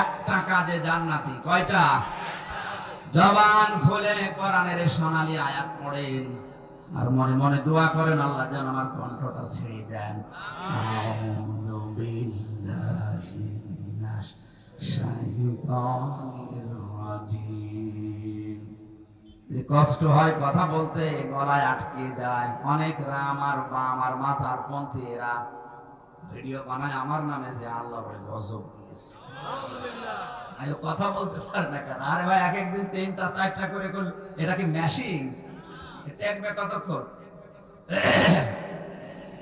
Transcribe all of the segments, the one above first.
একটা কাজে জান্নাতি, কয়টা? জবান খুলে কোরআনের সোনালী আয়াত পড়েন আর মনে মনে দোয়া করেন, আল্লাহ যেন আমার কণ্ঠটা ছেড়ে দেন। যে কষ্ট হয় কথা বলতে, গলায় আটকে যায়। অনেক রাম আর বাম আর মাসার পন্থী এরা ভিডিও বানায় আমার নামে যে আল্লাহ বলে গজব দিয়েছে। আরে কথা বলতে পারে না কেন? আরে ভাই এক একদিন তিনটা চারটা করে করলে এটা কি মেশিন টেকবে কতক্ষণ?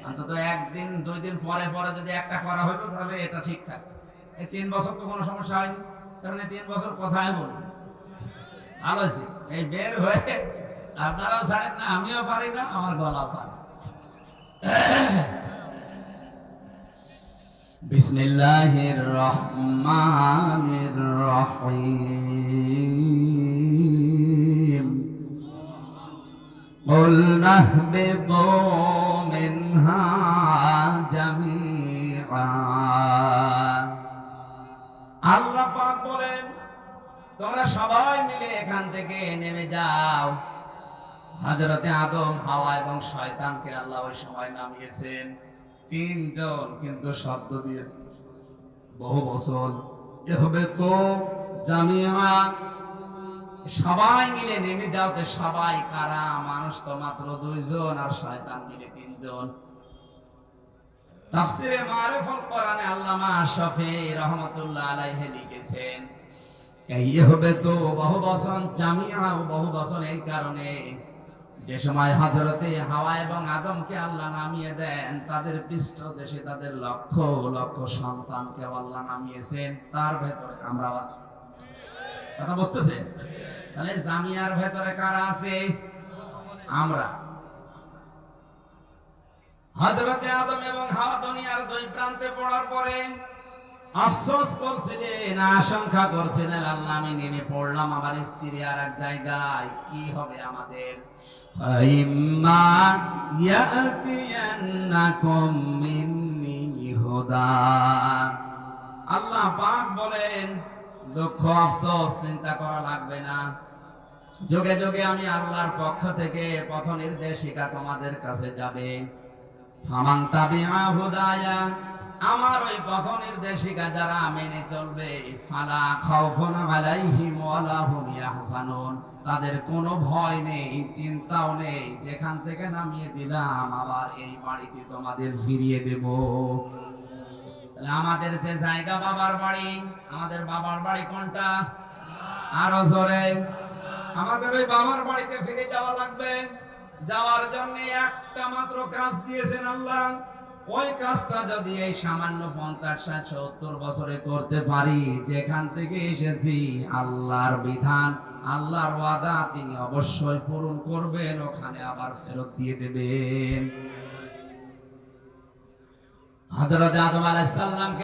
অন্তত একদিন দুই দিন পরে পরে যদি একটা করা হতো তাহলে এটা ঠিক থাকতো। এই তিন বছর তো কোনো সমস্যা হয়নি কারণ এই তিন বছর কথাই বলি ভালো আছি। এই বের হয়ে আপনারাও ছাড়েন না আমিও পারি না আমার গলা পারি বিসমিল্লাহির রহমানির রহিম قلنا اهبطوا منها جميعا আল্লাহ পাক বলেন তোমরা সবাই মিলে এখান থেকে নেমে যাও হযরতে আদম হাওয়া এবং শয়তানকে আল্লাহ ওই সময় নামিয়েছেন তিনজন কিন্তু শব্দ দিয়েছে। বহু বছর। এ হবে তো জামিয়া। সবাই মিলে নেমে যাও তো সবাই কারা? মানুষ তো মাত্র দুইজন আর শয়তান মিলে তিনজন। তাফসিরে মারিফুল কোরআনে আল্লামা শফি রহমাতুল্লাহ আলাইহি লিখেছেন, এই হবে তো বহু বচন জামিয়া বহু বচন এই কারণে যে সময় হজরতে হাওয়া এবং আদমকে আল্লাহ নামিয়ে দেন, তাদের পৃষ্ঠ দেশে তাদের লক্ষ লক্ষ সন্তানকে আল্লাহ নামিয়েছেন, তার ভেতরে আমরা আছি। কথা বুঝতেছে তাহলে জামিয়ার ভেতরে কারা আছে? আমরা। হযরতে আদম এবং হাওয়া দুনিয়ার দুই প্রান্তে পড়ার পরে আফসোস করছিলেন, আশঙ্কা করছিলেন, আল্লাহ আমি নেমে পড়লাম আমার স্ত্রী আর এক জায়গায়, কি হবে আমাদের? ফাইম্মা ইয়াতিয়ান্নাকুম মিন্নি হুদা। আল্লাহ পাক বলেন, দুঃখ, আফসোস, চিন্তা করা লাগবে না। যোগে যোগে আমি আল্লাহর পক্ষ থেকে পথ নির্দেশিকা তোমাদের কাছে যাবে। ফামান তাবিআ হুদায়া আমার ওই পথ নির্দেশিকা যারা মেনে চলবে, ফালা খাউফুন আলাইহিম ওয়ালা হুম তাদের কোনো ভয় নেই, চিন্তাও নেই, যেখান থেকে নামিয়ে দিলাম, আবার এই বাড়িতে তোমাদের ফিরিয়ে দেব। তাহলে আমাদের সে জায়গা বাবার বাড়ি, আমাদের বাবার বাড়ি কোনটা? আরও জোরে। আমাদের ওই বাবার বাড়িতে ফিরে যাওয়া লাগবে। যাওয়ার জন্য একটা মাত্র কাজ দিয়েছেন আল্লাহ। ওই কাজটা যদি এই সামান্য পঞ্চাশ ষাট সত্তর বছরে করতে পারি, যেখান থেকে এসেছি, আল্লাহর বিধান, আল্লাহর ওয়াদা, তিনি অবশ্যই পূরণ করবেন, ওখানে আবার ফেরত দিয়ে দেবেন। হজরত আদম আলাইহিস সালামকে